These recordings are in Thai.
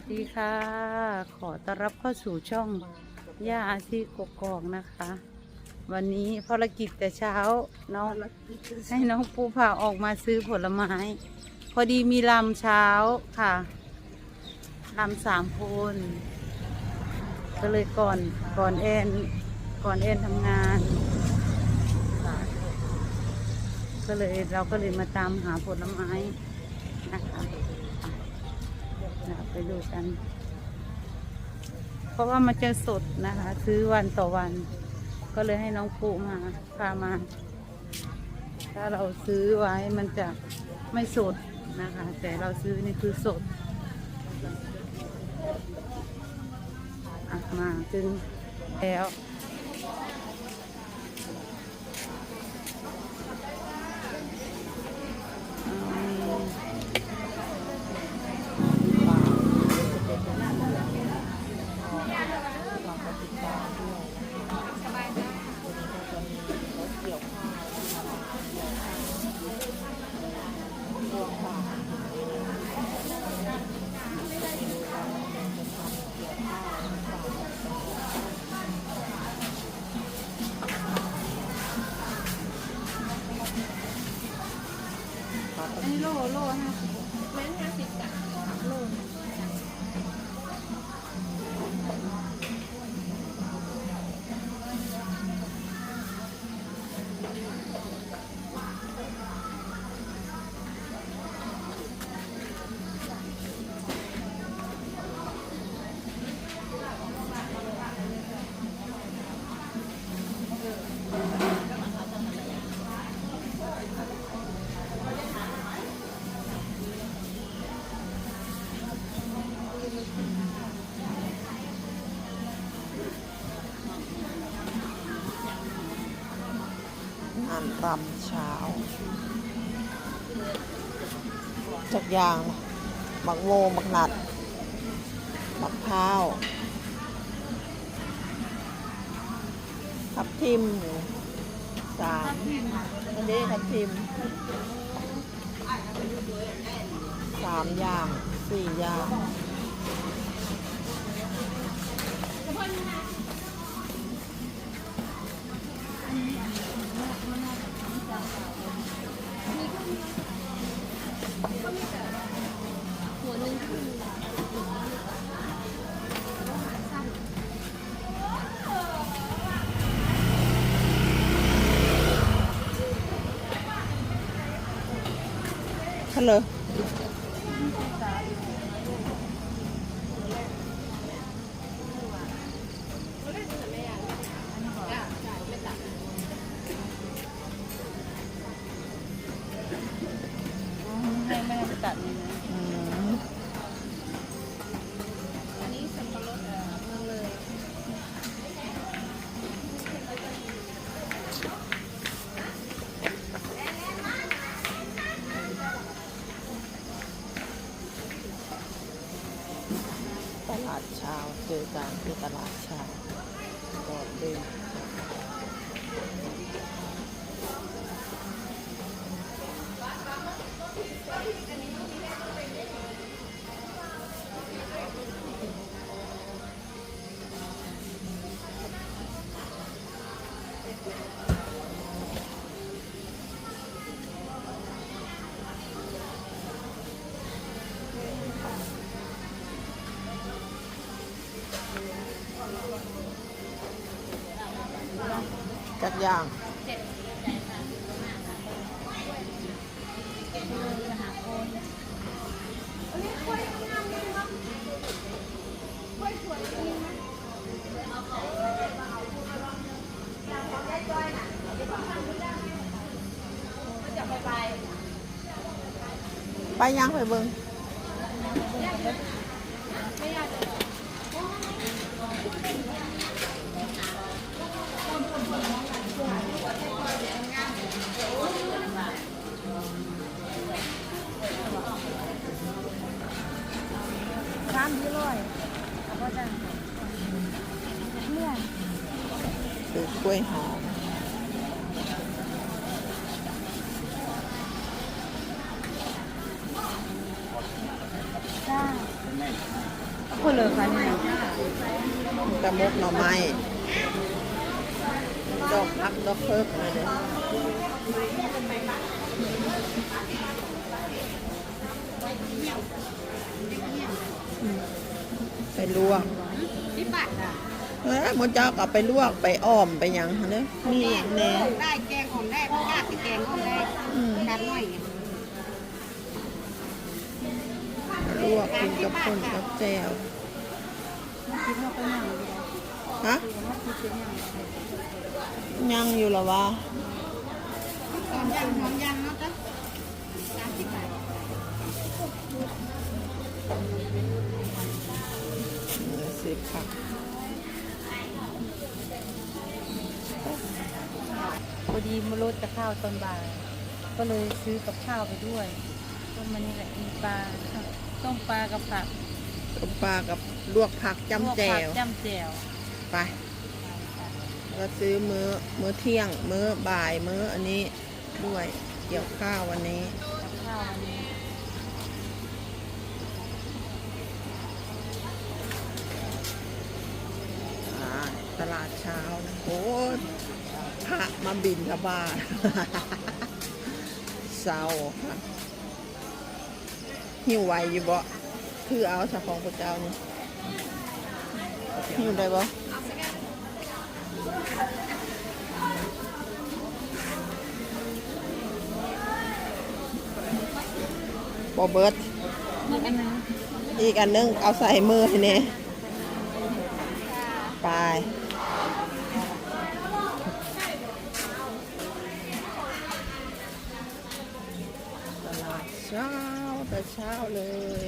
วัสดีค่ะ ขอต้อนรับเข้าสู่ช่องย่าอาชีกกอกนะคะ วันนี้ภารกิจแต่เช้าน้องให้น้องปูผ่าออกมาซื้อผลไม้ พอดีมีลำเช้าค่ะลำสามคนก็เลยก่อนก่อนแอนก่อนแอนทำงาน ก็เลยเราก็เลยมาตามหาผลไม้นะคะ ไปดูกัน เพราะว่ามันจะสดนะคะ ซื้อวันต่อวัน ก็เลยให้น้องปูมาพามา ถ้าเราซื้อไว้มันจะไม่สดนะคะ แต่เราซื้อนี่คือสดออกมาถึงแล้วานรำเช้า จากยางบักโวบักหนัดบักพร้าวทับทิมสามอันนี้ทับทิมสามอย่างสี่อย่าง ฮัลโอย่างไปยังไปเบิง ร้านที่ร้อยแล้วก็จะเมื่อคือกล้วยหอมได้คนเลยค่ะนี่ตะมกหน่อไม้ดอกพักดอกเพิกเลยเด้ออืมไป ลวกที่ปัดอะเอ้ยมันจะเอาไปลวกไปอ้อมไปหยังหั่นเด้อนี่แน่ได้แกงหอมได้ผักกาดแกงหอมได้อืมกันหน่อยลวกกินกับคนกับแจ่วคิดว่าเป็นอย่างเดียวฮะว่าคิดเป็นอย่างเดียวยังอยู่เหรอวะหอมยังหอมยังเนาะจ๊ะ สิบค่ะพอดีมาลดจะข้าวตอนบ่ายก็เลยซื้อกับข้าวไปด้วยต้มมันนี่แหละมีปลาต้มปลากับผักต้มปลากับลวกผักจำแจ่ลวกผักจ้ำแจ่วไปก็ซื้อมื้อมื้อเที่ยง มื้อบ่ายมื้ออันนี้ด้วยเกี่ยวข้าววันนี้กับข้าววันนี้ อ่าต ลาดเช้านะโอ้พระมาบินทบาทเศร้าค่ะหิวไหวอยู่บ่คือเอาสักของพระเจ้านี่หิวได้บ่บ่เบิดนี่อันนึงอีกอันนึงเอาใส่มือให้เนี่ยไป ตลาดเช้า แต่เช้าเลย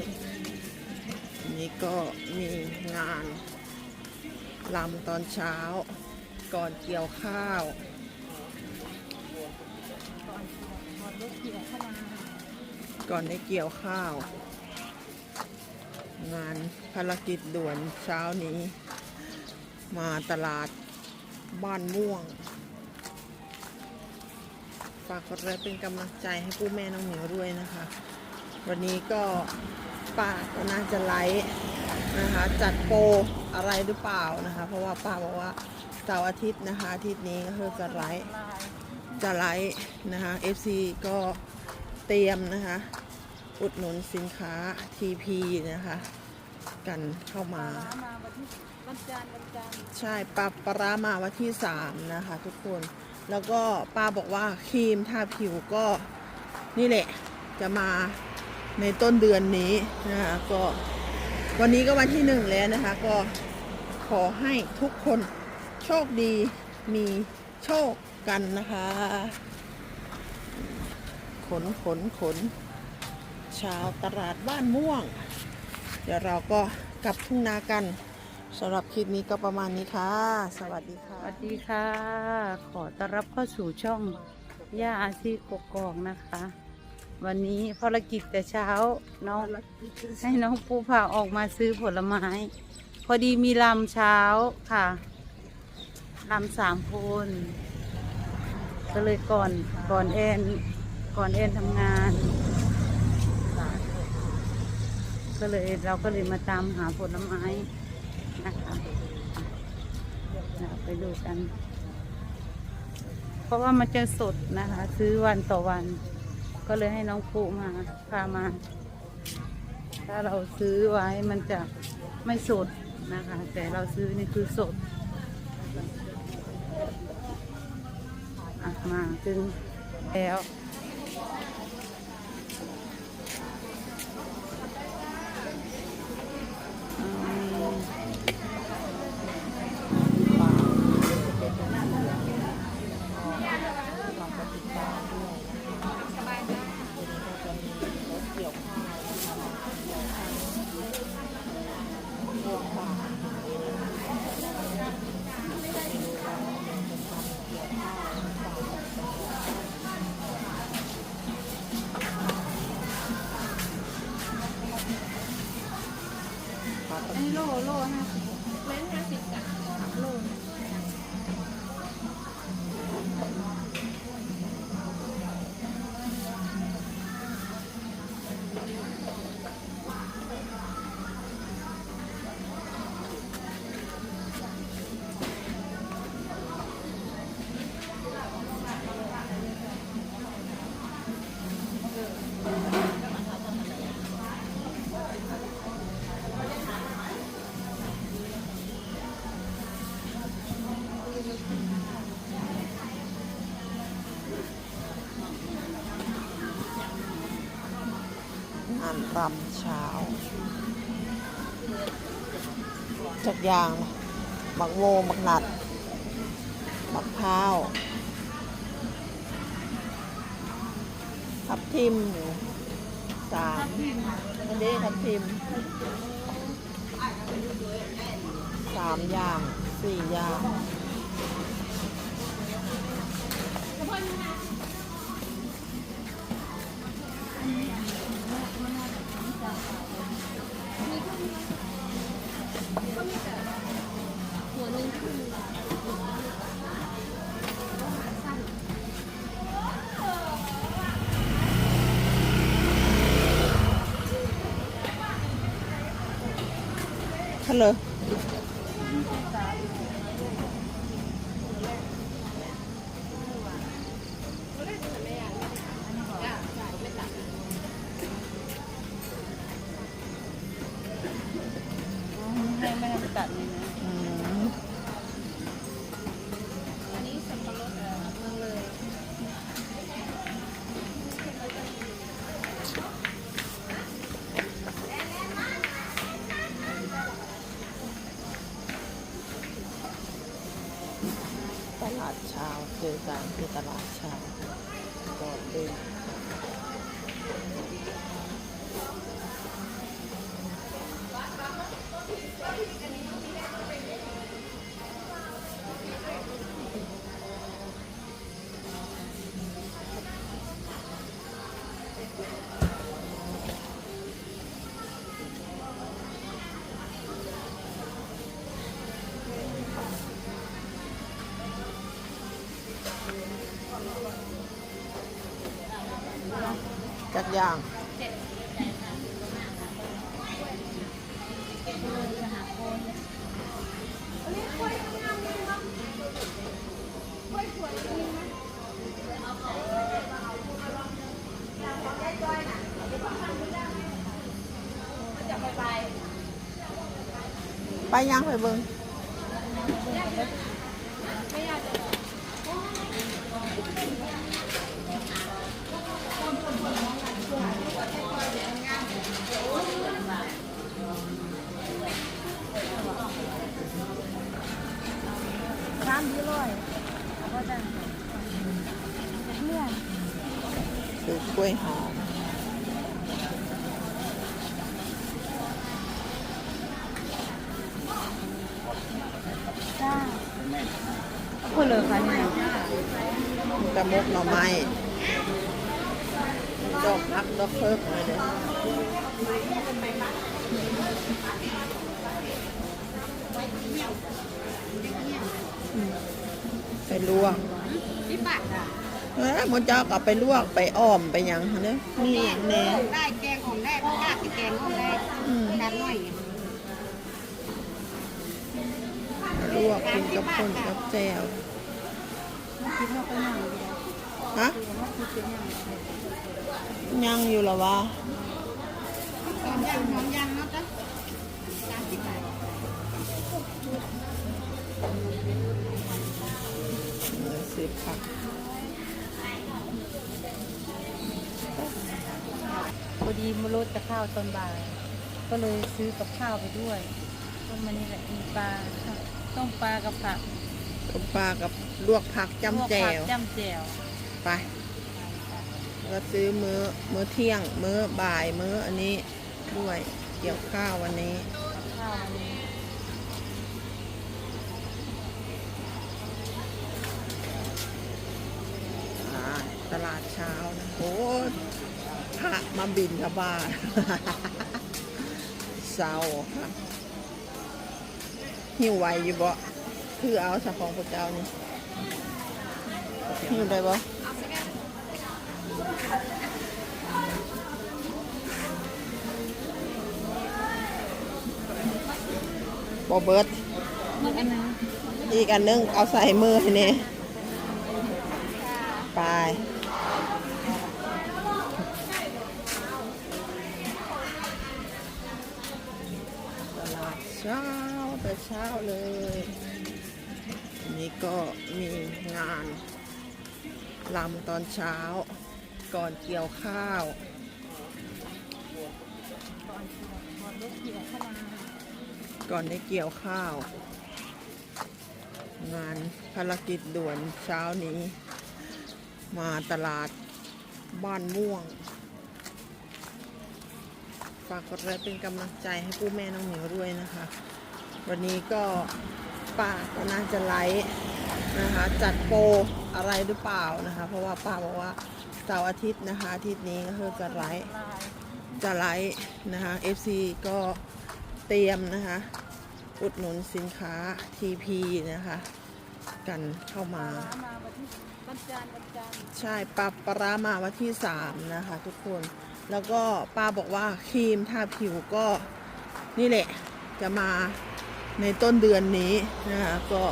นนี้ก็มีงานลำตอนเช้า ก่อนเกี่ยวข้าวพอรถเกี่ยวข้ามาก่อนได้เกี่ยวข้าว งานภารกิจด่วนเช้านี้ มาตลาดบ้านม่วง ฝากกดไลค์เป็นกำลังใจให้ผู้แม่น้องเหมียวด้วยนะคะ วันนี้ก็ป้าก็น่าจะไลฟ์นะคะ จัดโปรอะไรหรือเปล่านะคะ เพราะว่าป้าบอกว่าเสาร์อาทิตย์นะคะอาทิตย์นี้ก็คือจะไลฟ์จะไลฟ์นะคะ FC ก็เตรียมนะคะ อุดหนุนสินค้า TP นะคะ กันเข้ามาวันจันทร์วันจันทร์ใช่ปลาปลารามาวันที่ 3 นะคะ ทุกคนแล้วก็ป้าบอกว่าครีมทาผิวก็นี่แหละจะมา ในต้นเดือนนี้นะคะก็วันนี้ก็วันที่หนึ่งแล้วนะคะ ก็ขอให้ทุกคนโชคดีมีโชคกันนะคะ ขนขนขนชาวตลาดบ้านม่วง เดี๋ยวเราก็กลับทุ่งนากันสำหรับคลิปนี้ก็ประมาณนี้ค่ะ สวัสดีค่ะ สวัสดีค่ะ ขอต้อนรับเข้าสู่ช่องย่าอาชีกกอกนะคะ วันนี้ภารกิจแต่เช้าน้องให้น้องปูผ่าออกมาซื้อผลไม้ พอดีมีลำเช้าค่ะลำสามคนก็เลยก่อนก่อนแอนก่อนแอนทำงาน ก็เลยเราก็เลยมาตามหาผลไม้นะคะเราไปดูกัน เพราะว่ามันจะสดนะคะ ซื้อวันต่อวัน ก็เลยให้น้องปูมาพามา ถ้าเราซื้อไว้มันจะไม่สดนะคะ แต่เราซื้อนี่คือสดอมาถึงแล้ว รำเช้า จากอยางบักโวบักหนัดบักพร้าวทับทิมอยู่สามอันนี้ทับทิมสามอย่างสี่อย่าง ฮั เจอ อย่างไปยังไปเบิงชามยี่ร้อยเอาพ่อจ้ะเมื่อคือกล้วยหอมจ้าพูดเลยค่ะเนี่ยกระมกหน่อไม้ดอกพักดอกเพิกเลยเด้อ ไปลวกที่บัตรอะเอ้ยมันจะเอากลับไปลวกไปอ้อมไปหยังหั่นเด้อนี่แหน่ได้แกงของได้ก็ยากแกงของได้อืมการหน่อยลวกกินกับคนกับแจ่วคิดว่าก็ยังเดียวฮะว่าคิดเป็นยังยังอยู่เหรอวะตอนยังหอมยังเนาะจ้ะสามสิบบาท สิบผักพอดีมาลดจะข้าวตอนบ่ายก็เลยซื้อกับข้าวไปด้วยต้มมานี่แหละมีปลาต้มปลากับผักต้มปลากับลวกผักจำแจ่ลวกผักจ้ำแจ่วไปแล้วซื้อมื้อมื้อเที่ยง มื้อบ่ายมื้ออันนี้ด้วยเกี่ยวข้าววันนี้ข้าววันนี้ อ่าตลาดเช้านะโอ้ พระมาบินทบาทเศร้าค่ะหิวไหวอยู่บ่คือเอาสักของพระเจ้านี่หิวได้บ่บ่เบิดมันอันนึงอีกอันนึง เอาใส่มือให้เนี่ยไป เช้าแต่เช้าเลย นี่ก็มีงานลำตอนเช้า ก่อนเกี่ยวข้าวก่อนได้เกี่ยวข้าว งานภารกิจด่วนเช้านี้ มาตลาดบ้านม่วง ฝากกดไลค์เป็นกำลังใจให้ผู้แม่น้องเหมียวด้วยนะคะ วันนี้ก็ป้าก็น่าจะไลฟ์นะคะ จัดโปรอะไรหรือเปล่านะคะ เพราะว่าป้าบอกว่าเสาร์อาทิตย์นะคะอาทิตย์นี้ก็คือจะไลฟ์จะไลฟ์นะคะ FC ก็เตรียมนะคะ อุดหนุนสินค้า TP นะคะ กันเข้ามามาวันที่วันจันทร์วันจันทร์ใช่ปลาปลาร้ามาวันที่สามนะคะ ทุกคน แล้วก็ป้าบอกว่าครีมทาผิวก็นี่แหละจะมาในต้นเดือนนี้นะคะก็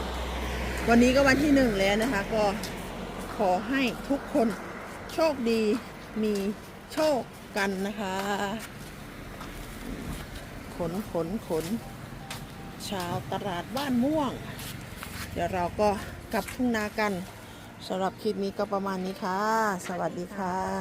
วันนี้ก็วันที่หนึ่งแล้วนะคะ ก็ขอให้ทุกคนโชคดีมีโชคกันนะคะ ขนขนขนชาวตลาดบ้านม่วง เดี๋ยวเราก็กลับทุ่งนากันสำหรับคลิปนี้ก็ประมาณนี้ค่ะ สวัสดีค่ะ